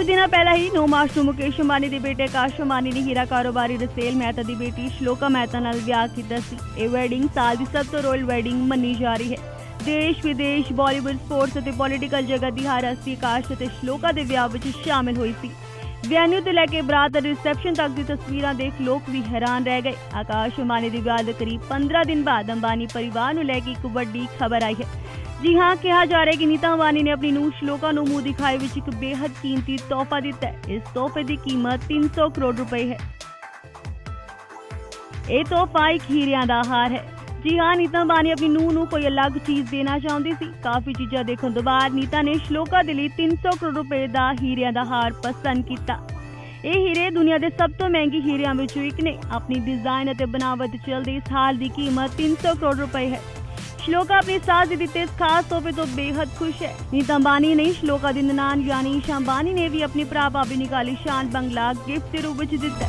ਕੁਝ ਦਿਨਾਂ ਪਹਿਲਾਂ ਹੀ 9 ਮਾਰਚ ਨੂੰ ਮੁਕੇਸ਼ ਅੰਬਾਨੀ ਦੇ ਬੇਟੇ ਆਕਾਸ਼ ਅੰਬਾਨੀ ਨੇ ਹੀਰਾ ਕਾਰੋਬਾਰੀ ਰਸੇਲ ਮਹਿਤਾ ਦੀ ਬੇਟੀ ਸ਼ਲੋਕਾ ਮਹਿਤਾ ਨਾਲ ਵਿਆਹ ਕੀਤਾ ਸੀ। ਇਹ ਵੈਡਿੰਗ ਸਾਲ ਦੀ ਸਭ ਤੋਂ ਰੋਇਲ ਵੈਡਿੰਗ ਮੰਨੀ ਜਾ ਰਹੀ ਹੈ। ਦੇਸ਼, ਵਿਦੇਸ਼ ਬਾਲੀਵੁੱਡ ਸਪੋਰਟਸ ਅਤੇ ਪੋਲੀਟੀਕਲ ਜਗਤ ਦੀ ਹਰ ਹਸਤੀ ਆਕਾਸ਼ ਅਤੇ ਸ਼ਲੋਕਾ ਦੇ ਵਿਆਹ ਵਿੱਚ ਸ਼ਾਮਿਲ ਹੋਈ ਸੀ। ਵੈਨਿਊ ਤੋਂ ਲੈ ਕੇ ਬਰਾਤ ਅਤੇ ਰਿਸੈਪਸ਼ਨ ਤੱਕ ਦੀ ਤਸਵੀਰਾਂ ਦੇਖ ਲੋਕ ਵੀ ਹੈਰਾਨ ਰਹਿ ਗਏ। ਆਕਾਸ਼ ਅੰਬਾਨੀ ਦੇ ਵਿਆਹ ਦੇ ਕਰੀਬ 15 ਦਿਨ ਬਾਅਦ ਅੰਬਾਨੀ ਪਰਿਵਾਰ ਨੂੰ ਲੈ ਕੇ ਇੱਕ ਵੱਡੀ ਖਬਰ ਆਈ ਹੈ। ਜੀ ਹਾਂ, ਕਿਹਾ ਜਾ ਰਿਹਾ ਕਿ ਨੀਤਾ ਅੰਬਾਨੀ ਨੇ ਆਪਣੀ ਨੂੰਹ ਸ਼ਲੋਕਾ ਨੂੰ ਮੂੰਹ ਦਿਖਾਏ ਵਿੱਚ ਇੱਕ ਬੇਹੱਦ ਕੀਮਤੀ ਤੋਹਫਾ ਦਿੱਤਾ ਹੈ। ਇਸ ਤੋਹਫੇ ਦੀ ਕੀਮਤ 300 ਕਰੋੜ ਰੁਪਏ ਹੈ। ਇਹ ਤੋਹਫਾ ਇੱਕ ਹੀਰਿਆਂ ਦਾ ਹਾਰ ਹੈ। ਜੀ ਹਾਂ, ਨੀਤਾ ਅੰਬਾਨੀ ਆਪਣੀ ਨੂੰਹ ਨੂੰ ਕੋਈ ਅਲੱਗ ਚੀਜ਼ ਦੇਣਾ ਚਾਹੁੰਦੀ ਸੀ। ਕਾਫੀ ਚੀਜ਼ਾਂ ਦੇਖਣ ਤੋਂ ਬਾਅਦ ਨੀਤਾ ਨੇ ਸ਼ਲੋਕਾ ਦੇ ਲਈ 300 ਕਰੋੜ ਰੁਪਏ ਦਾ ਹੀਰਿਆਂ ਦਾ ਹਾਰ ਪਸੰਦ ਕੀਤਾ। ਇਹ ਹੀਰੇ ਦੁਨੀਆ ਦੇ ਸਭ ਤੋਂ ਮਹਿੰਗੇ ਹੀਰਿਆਂ ਵਿੱਚੋਂ ਇੱਕ ਨੇ। ਆਪਣੀ ਡਿਜ਼ਾਈਨ ਅਤੇ ਬਣਾਵਟ ਚਲਦੀ ਇਸ ਹਾਰ ਦੀ ਕੀਮਤ 300 ਕਰੋੜ ਰੁਪਏ ਹੈ। ਸ਼ਲੋਕਾ ਆਪਣੀ ਸਾਸ ਦੇ ਦਿੱਤੇ ਇਸ ਖਾਸ ਤੋਹਫੇ ਤੋਂ ਬੇहद ਖੁਸ਼ ਹੈ। ਨੀਤਾ ਅੰਬਾਨੀ ਨੇ ਸ਼ਲੋਕਾ ਦੀ ਨਨਾਣ ਯਾਨੀ ਈਸ਼ਾ ਅੰਬਾਨੀ ਨੇ ਵੀ ਆਪਣੀ ਭਰਾ ਭਾਬੀ ਨਿਕਾਲੀ ਸ਼ਾਨ ਬੰਗਲਾ ਗਿਫਟ ਦੇ ਰੂਪ ਵਿੱਚ ਦਿੱਤਾ।